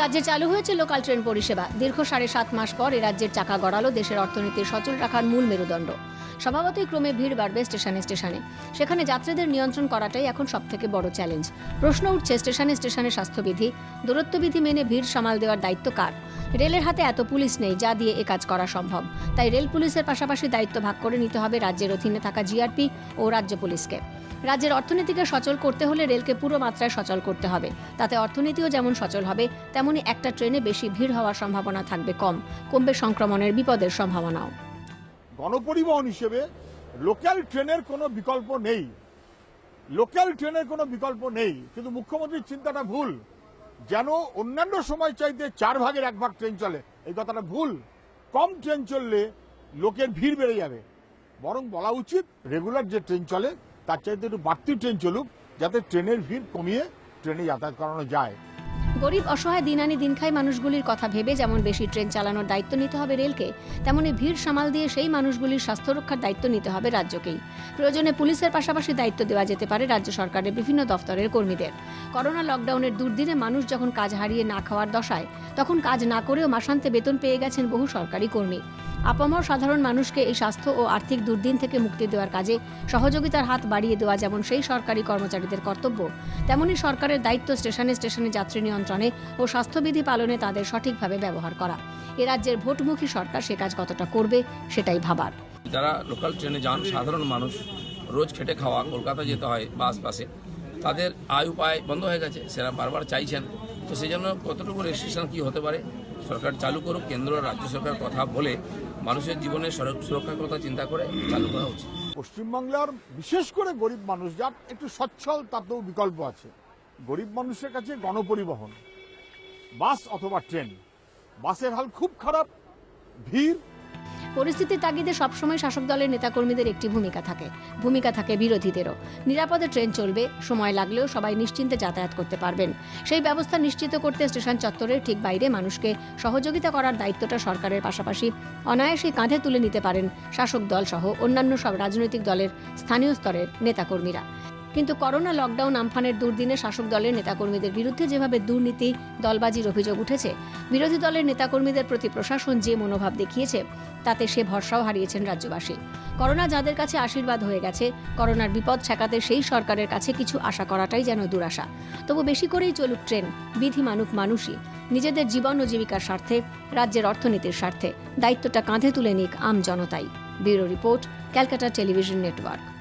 রাজ্যে চালু হয়েছে লোকাল ট্রেন পরিষেবা। দীর্ঘ সাড়ে সাত মাস পর এ রাজ্যের চাকা গড়ালো দেশের অর্থনীতি সচল রাখার মূল মেরুদণ্ড। স্বভাবতই ক্রমে ভিড় বাড়বে স্টেশনে স্টেশনে। সেখানে যাত্রীদের নিয়ন্ত্রণ করাটাই এখন সবথেকে বড় চ্যালেঞ্জ প্রশ্ন উঠছে, স্টেশনে স্টেশনে স্বাস্থ্যবিধি, দূরত্ববিধি মেনে ভিড় সামাল দেওয়ার দায়িত্ব কার? রেলের হাতে এত পুলিশ নেই যা দিয়ে এ কাজ করা সম্ভব। তাই রেল পুলিশের পাশাপাশি দায়িত্ব ভাগ করে নিতে হবে রাজ্যের অধীনে থাকা জিআরপি ও রাজ্য পুলিশকে। রাজ্যের অর্থনীতিকে সচল করতে হলে রেলকে পুরো মাত্রায় সচল করতে হবে। তাতে অর্থনীতিও যেমন সচল হবে, তেমনি একটা ট্রেনে বেশি ভিড় হওয়ার সম্ভাবনা থাকবে কম। কমবে সংক্রমণের বিপদের সম্ভাবনাও। গণপরিবহন হিসেবে লোকাল ট্রেনের কোনো বিকল্প নেই। লোকাল ট্রেনের কোনো বিকল্প নেই। কিন্তু মুখ্যমন্ত্রীর চিন্তাটা ভুল। যেন অন্যান্য সময় চাইতে চার ভাগের এক ভাগ ট্রেন চলে, এই কথাটা ভুল। কম ট্রেন চললে লোকের ভিড় বেড়ে যাবে। বরং বলা উচিত, রেগুলার যে ট্রেন চলে, তার চাইতে একটু বাড়তি ট্রেন চলুক, যাতে ট্রেনের ভিড় কমিয়ে ট্রেনে যাতায়াত করানো যায়। গরিব, অসহায় দিন আনি মানুষগুলির কথা ভেবে যেমন বেশি ট্রেন চালানোর দায়িত্ব নিতে হবে রেলকে, তেমনি ভিড় সামাল দিয়ে সেই মানুষগুলির স্বাস্থ্য রক্ষার দায়িত্ব নিতে হবে রাজ্যকেই। প্রয়োজনে পুলিশের পাশাপাশি দায়িত্ব দেওয়া যেতে পারে রাজ্য সরকারের বিভিন্ন দফতরের কর্মীদের। করোনা লকডাউনের দুর্দিনে মানুষ যখন কাজ হারিয়ে না খাওয়ার দশায়, তখন কাজ না করেও মাসান্তে বেতন পেয়ে গেছেন বহু সরকারি কর্মী। আপামর সাধারণ মানুষকে এই স্বাস্থ্য ও আর্থিক দুর্দিন থেকে মুক্তি দেওয়ার কাজে সহযোগিতার হাত বাড়িয়ে দেওয়া যেমন সেই সরকারি কর্মচারীদের কর্তব্য, তেমনি সরকারের দায়িত্ব স্টেশনে স্টেশনে যাত্রী নিয়ন্ত্রণে ও স্বাস্থ্যবিধি পালনে তাদের সঠিকভাবে ব্যবহার করা। এ রাজ্যের ভোটমুখী সরকার সে কাজ কতটা করবে সেটাই ভাবার। যারা লোকাল ট্রেনে যান, সাধারণ মানুষ, রোজ খেটে খাওয়া, কলকাতা যেতে হয় বা আশপাশে তাদের আয় উপায় বন্ধ হয়ে গেছে, সেরা বারবার চাইছেন। তো সেই জন্য কতটুকু রেস্ট্রিকশন কী হতে পারে? সরকার চালু করুক, কেন্দ্র রাজ্য সরকার কথা বলে মানুষের জীবনে সুরক্ষার কথা চিন্তা করে চালু করা উচিত। পশ্চিমবাংলার বিশেষ করে গরিব মানুষ, যার একটু সচ্ছল, তাতেও বিকল্প আছে। গরিব মানুষের কাছে গণপরিবহন, বাস অথবা ট্রেন, বাসের হাল খুব খারাপ, ভিড় পরিস্থিতির তাগিদে সবসময় শাসক দলের নেতাকর্মীদের একটি ভূমিকা থাকে। ভূমিকা থাকে বিরোধীদেরও। নিরাপদে ট্রেন চলবে, সময় লাগলেও সবাই নিশ্চিন্তে যাতায়াত করতে পারবেন। সেই ব্যবস্থা নিশ্চিত করতে স্টেশন চত্বরের ঠিক বাইরে মানুষকে সহযোগিতা করার দায়িত্বটা সরকারের পাশাপাশি অনায়াসেই কাঁধে তুলে নিতে পারেন শাসক দল সহ অন্যান্য সব রাজনৈতিক দলের স্থানীয় স্তরের নেতাকর্মীরা। কিন্তু করোনা লকডাউন আমফানের দুর্দিনে শাসক দলের নেতাকর্মীদের বিরুদ্ধে যেভাবে দুর্নীতি, দলবাজির অভিযোগ উঠেছে, বিরোধী দলের নেতাকর্মীদের প্রতি প্রশাসন যে মনোভাব দেখিয়েছে, তাতে সে ভরসাও হারিয়েছেন রাজ্যবাসী। করোনা যাদের কাছে আশীর্বাদ হয়ে গেছে, করোনার বিপদ ঠেকাতে সেই সরকারের কাছে কিছু আশা করাটাই যেন দুরাশা। তবু বেশি করেই চলুক ট্রেন, বিধি মানুক মানুষই, নিজেদের জীবন ও জীবিকার স্বার্থে, রাজ্যের অর্থনীতির স্বার্থে। দায়িত্বটা কাঁধে তুলে নিক আম জনতাই। Bureau report, Calcutta television network.